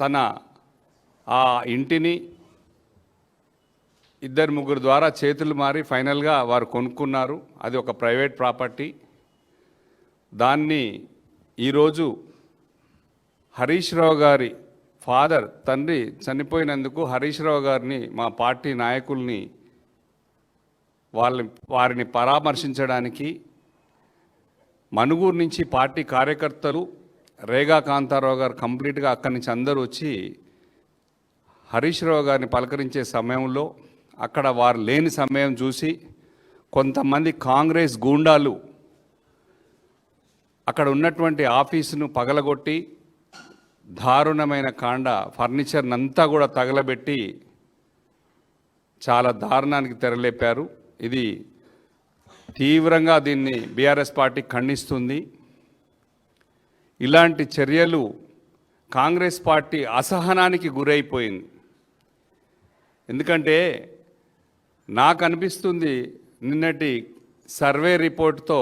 తన ఆ ఇంటిని ఇద్దరు ముగ్గురు ద్వారా చేతులు మారి ఫైనల్గా వారు కొనుక్కున్నారు. అది ఒక ప్రైవేట్ ప్రాపర్టీ. దాన్ని ఈరోజు హరీష్ రావు గారి ఫాదర్ తండ్రి చనిపోయినందుకు హరీష్ రావు గారిని మా పార్టీ నాయకుల్ని వాళ్ళని వారిని పరామర్శించడానికి మనుగూరు నుంచి పార్టీ కార్యకర్తలు రేగా కాంతారావు గారు కంప్లీట్గా అక్కడి నుంచి అందరూ వచ్చి హరీష్ రావు గారిని పలకరించే సమయంలో అక్కడ వారు లేని సమయం చూసి కొంతమంది కాంగ్రెస్ గూండాలు అక్కడ ఉన్నటువంటి ఆఫీసును పగలగొట్టి దారుణమైన కాండ ఫర్నిచర్నంతా కూడా తగలబెట్టి చాలా దారుణానికి తెరలేపారు. ఇది తీవ్రంగా దీన్ని బీఆర్ఎస్ పార్టీ ఖండిస్తుంది. ఇలాంటి చర్యలు కాంగ్రెస్ పార్టీ అసహనానికి గురైపోయింది. ఎందుకంటే నాకు అనిపిస్తుంది నిన్నటి సర్వే రిపోర్ట్తో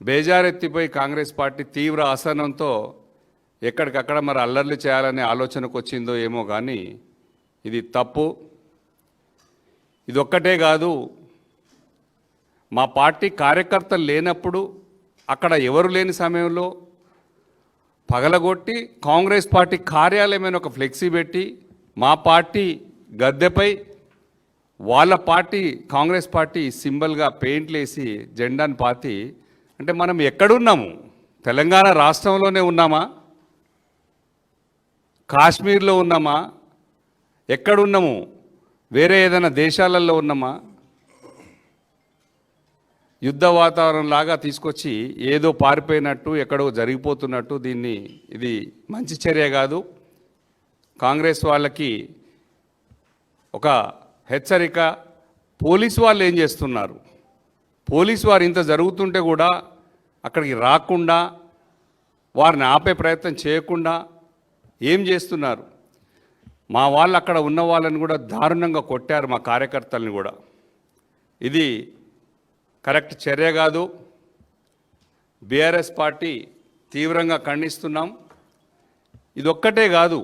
బేజారెత్తిపోయి కాంగ్రెస్ పార్టీ తీవ్ర అసహనంతో ఎక్కడికక్కడ మరి అల్లర్లు చేయాలనే ఆలోచనకు వచ్చిందో ఏమో కానీ ఇది తప్పు. ఇది ఒక్కటే కాదు మా పార్టీ కార్యకర్తలు లేనప్పుడు అక్కడ ఎవరు లేని సమయంలో పగలగొట్టి కాంగ్రెస్ పార్టీ కార్యాలయమైన ఒక ఫ్లెక్సీ పెట్టి మా పార్టీ గద్దెపై వాళ్ళ పార్టీ కాంగ్రెస్ పార్టీ సింబల్గా పెయింట్లు వేసి జెండాను పాతి అంటే మనం ఎక్కడున్నాము? తెలంగాణ రాష్ట్రంలోనే ఉన్నామా? కాశ్మీర్లో ఉన్నామా? ఎక్కడున్నాము? వేరే ఏదైనా దేశాలలో ఉన్నామా? యుద్ధ వాతావరణం లాగా తీసుకొచ్చి ఏదో పారిపోయినట్టు ఎక్కడో జరిగిపోతున్నట్టు దీన్ని ఇది మంచి చర్య కాదు. కాంగ్రెస్ వాళ్ళకి ఒక హెచ్చరిక. పోలీసు వాళ్ళు ఏం చేస్తున్నారు? పోలీసు వారు ఇంత జరుగుతుంటే కూడా అక్కడికి రాకుండా వారిని ఆపే ప్రయత్నం చేయకుండా ఏం చేస్తున్నారు? మా వాళ్ళు అక్కడ ఉన్న వాళ్ళని కూడా దారుణంగా కొట్టారు మా కార్యకర్తల్ని కూడా. ఇది కరెక్ట్ చర్య కాదు. బీఆర్ఎస్ పార్టీ తీవ్రంగా ఖండిస్తున్నాం. ఇదొక్కటే కాదు.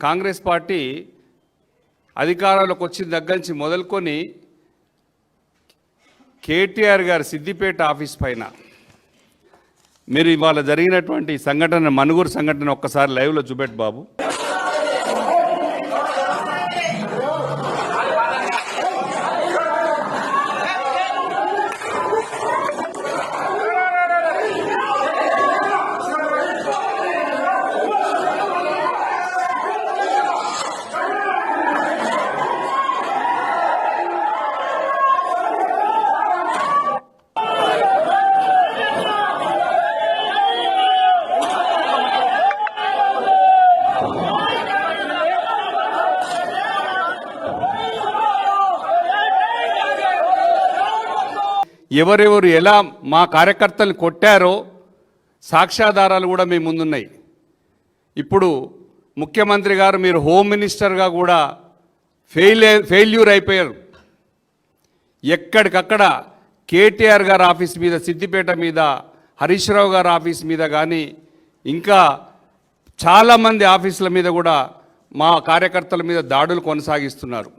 కాంగ్రెస్ పార్టీ అధికారంలోకి వచ్చిన దగ్గర నుంచి మొదలుకొని కేటీఆర్ గారి సిద్దిపేట ఆఫీస్ పైన మీరు ఇవాళ జరిగినటువంటి సంఘటన మనుగురు సంఘటన ఒక్కసారి లైవ్లో చూపెట్టు బాబు. ఎవరెవరు ఎలా మా కార్యకర్తలను కొట్టారో సాక్ష్యాధారాలు కూడా మీ ముందున్నాయి. ఇప్పుడు ముఖ్యమంత్రి గారు మీరు హోమ్ మినిస్టర్గా కూడా ఫెయిల్ ఫెయిల్యూర్ అయిపోయారు. ఎక్కడికక్కడ కేటీఆర్ గారి ఆఫీస్ మీద సిద్దిపేట మీద హరీష్ రావు గారి ఆఫీస్ మీద కానీ ఇంకా చాలామంది ఆఫీసుల మీద కూడా మా కార్యకర్తల మీద దాడులు కొనసాగిస్తున్నారు.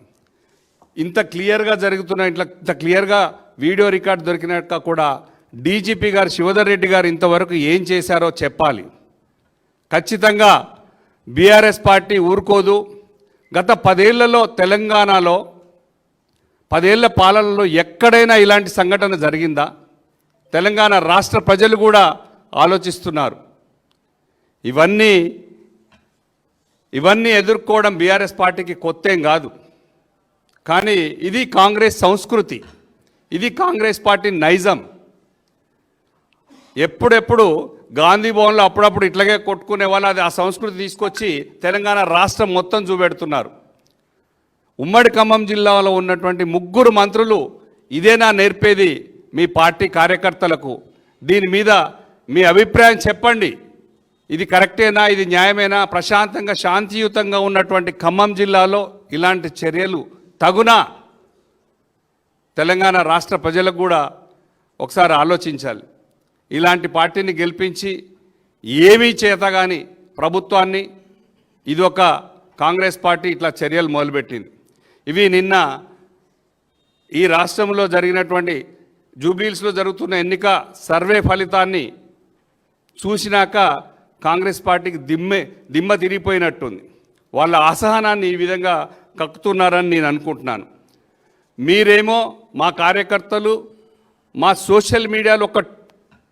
ఇంత క్లియర్గా జరుగుతున్న ఇట్లా ఇంత క్లియర్గా వీడియో రికార్డ్ దొరికినాక కూడా డీజీపీ గారు శివధర్ రెడ్డి గారు ఇంతవరకు ఏం చేశారో చెప్పాలి. ఖచ్చితంగా బీఆర్ఎస్ పార్టీ ఊరుకోదు. గత పదేళ్ళలో తెలంగాణలో పదేళ్ళ పాలనలో ఎక్కడైనా ఇలాంటి సంఘటన జరిగిందా? తెలంగాణ రాష్ట్ర ప్రజలు కూడా ఆలోచిస్తున్నారు. ఇవన్నీ ఇవన్నీ ఎదుర్కోవడం బీఆర్ఎస్ పార్టీకి కొత్తేం కాదు. కానీ ఇది కాంగ్రెస్ సంస్కృతి. ఇది కాంగ్రెస్ పార్టీ నైజం. ఎప్పుడెప్పుడు గాంధీ భవన్లో అప్పుడప్పుడు ఇట్లాగే కొట్టుకునే వాళ్ళు అది ఆ సంస్కృతి తీసుకొచ్చి తెలంగాణ రాష్ట్రం మొత్తం చూపెడుతున్నారు. ఉమ్మడి ఖమ్మం జిల్లాలో ఉన్నటువంటి ముగ్గురు మంత్రులు ఇదేనా నేర్పేది మీ పార్టీ కార్యకర్తలకు? దీని మీద మీ అభిప్రాయం చెప్పండి. ఇది కరెక్టేనా? ఇది న్యాయమేనా? ప్రశాంతంగా శాంతియుతంగా ఉన్నటువంటి ఖమ్మం జిల్లాలో ఇలాంటి చర్యలు తగునా? తెలంగాణ రాష్ట్ర ప్రజలకు కూడా ఒకసారి ఆలోచించాలి. ఇలాంటి పార్టీని గెలిపించి ఏమీ చేత కానీ ప్రభుత్వాన్ని ఇది ఒక కాంగ్రెస్ పార్టీ ఇట్లా చర్యలు మొదలుపెట్టింది. ఇవి నిన్న ఈ రాష్ట్రంలో జరిగినటువంటి జూబ్లీస్లో జరుగుతున్న ఎన్నిక సర్వే ఫలితాన్ని చూసినాక కాంగ్రెస్ పార్టీకి దిమ్మె దిమ్మ తిరిగిపోయినట్టుంది. వాళ్ళ అసహనాన్ని ఈ విధంగా కక్కుతున్నారని నేను అనుకుంటున్నాను. మీరేమో మా కార్యకర్తలు మా సోషల్ మీడియాలో ఒక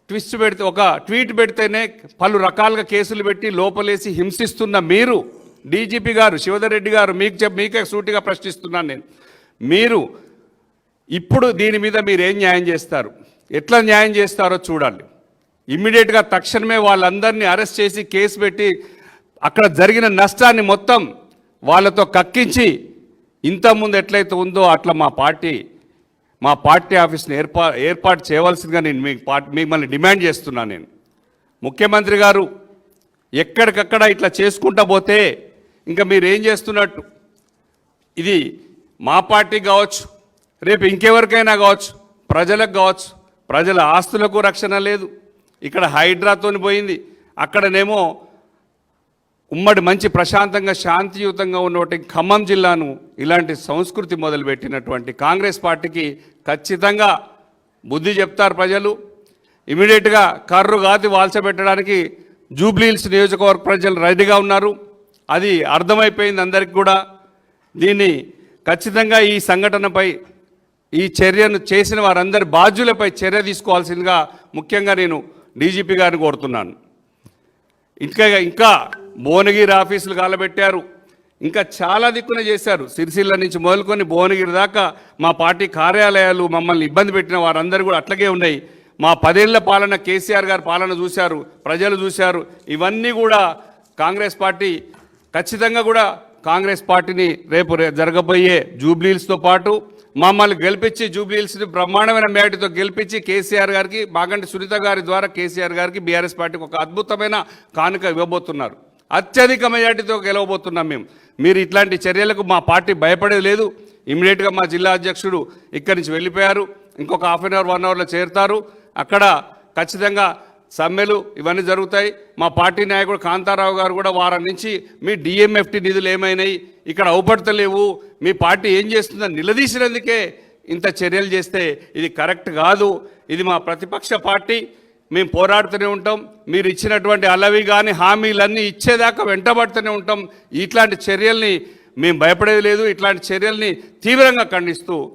ట్విస్ట్ పెడితే ఒక ట్వీట్ పెడితేనే పలు రకాలుగా కేసులు పెట్టి లోపలేసి హింసిస్తున్న మీరు డీజీపీ గారు శివధర్ రెడ్డి గారు మీకు చెప్ మీకే సూటిగా ప్రశ్నిస్తున్నాను నేను. మీరు ఇప్పుడు దీని మీద మీరు ఏం న్యాయం చేస్తారు? ఎట్లా న్యాయం చేస్తారో చూడాలి ఇమ్మీడియట్గా తక్షణమే వాళ్ళందరినీ అరెస్ట్ చేసి కేసు పెట్టి అక్కడ జరిగిన నష్టాన్ని మొత్తం వాళ్ళతో కక్కించి ఇంతకుముందు ఎట్లయితే ఉందో అట్లా మా పార్టీ మా పార్టీ ఆఫీస్ని ఏర్పా ఏర్పాటు చేయవలసిందిగా నేను మీ పార్టీ మిమ్మల్ని డిమాండ్ చేస్తున్నాను నేను. ముఖ్యమంత్రి గారు ఎక్కడికక్కడ ఇట్లా చేసుకుంటా పోతే ఇంకా మీరు ఏం చేస్తున్నట్టు? ఇది మా పార్టీ కావచ్చు రేపు ఇంకెవరికైనా కావచ్చు ప్రజలకు కావచ్చు ప్రజల ఆస్తులకు రక్షణ లేదు. ఇక్కడ హైడ్రాతోని పోయింది. అక్కడనేమో ఉమ్మడి మంచి ప్రశాంతంగా శాంతియుతంగా ఉన్నటువంటి ఖమ్మం జిల్లాను ఇలాంటి సంస్కృతి మొదలుపెట్టినటువంటి కాంగ్రెస్ పార్టీకి ఖచ్చితంగా బుద్ధి చెప్తారు ప్రజలు. ఇమీడియట్గా కర్రు గాతి వాల్చబెట్టడానికి జూబ్లీహిల్స్ నియోజకవర్గ ప్రజలు రెడీగా ఉన్నారు. అది అర్థమైపోయింది అందరికి కూడా. దీన్ని ఖచ్చితంగా ఈ సంఘటనపై ఈ చర్యను చేసిన వారందరి బాధ్యులపై చర్య తీసుకోవాల్సిందిగా ముఖ్యంగా నేను డీజీపీ గారిని కోరుతున్నాను. ఇంకా ఇంకా భువనగిరి ఆఫీసులు కాలబెట్టారు ఇంకా చాలా దిక్కున చేశారు. సిరిసిల్ల నుంచి మొదలుకొని భువనగిరి దాకా మా పార్టీ కార్యాలయాలు మమ్మల్ని ఇబ్బంది పెట్టిన వారందరూ కూడా అట్లాగే ఉన్నాయి. మా పదేళ్ళ పాలన కేసీఆర్ గారి పాలన చూశారు ప్రజలు చూశారు. ఇవన్నీ కూడా కాంగ్రెస్ పార్టీ ఖచ్చితంగా కూడా కాంగ్రెస్ పార్టీని రేపు జరగబోయే జూబ్లీహిల్స్తో పాటు మమ్మల్ని గెలిపించి జూబ్లీహిల్స్ని బ్రహ్మాండమైన మేటితో గెలిపించి కేసీఆర్ గారికి మాగంటి సునీత గారి ద్వారా కేసీఆర్ గారికి బీఆర్ఎస్ పార్టీకి ఒక అద్భుతమైన కానుక ఇవ్వబోతున్నారు. అత్యధిక మెజార్టీతో గెలవబోతున్నాం మేము. మీరు ఇట్లాంటి చర్యలకు మా పార్టీ భయపడేది లేదు. ఇమీడియట్గా మా జిల్లా అధ్యక్షుడు ఇక్కడి నుంచి వెళ్ళిపోయారు. ఇంకొక హాఫ్ అన్ అవర్ వన్ అవర్లో చేరుతారు. అక్కడ ఖచ్చితంగా సమ్మెలు ఇవన్నీ జరుగుతాయి. మా పార్టీ నాయకుడు కాంతారావు గారు కూడా వారం నుంచి మీ డిఎంఎఫ్టీ నిధులు ఏమైనాయి? ఇక్కడ అవుపడతలేవు. మీ పార్టీ ఏం చేస్తుందని నిలదీసినందుకే ఇంత చర్యలు చేస్తే ఇది కరెక్ట్ కాదు. ఇది మా ప్రతిపక్ష పార్టీ. మేము పోరాడుతూనే ఉంటాం. మీరు ఇచ్చినటువంటి అలవి కానీ హామీలన్నీ ఇచ్చేదాకా వెంటబడుతూనే ఉంటాం. ఇట్లాంటి చర్యల్ని మేము భయపడేది లేదు. ఇట్లాంటి చర్యల్ని తీవ్రంగా ఖండిస్తూ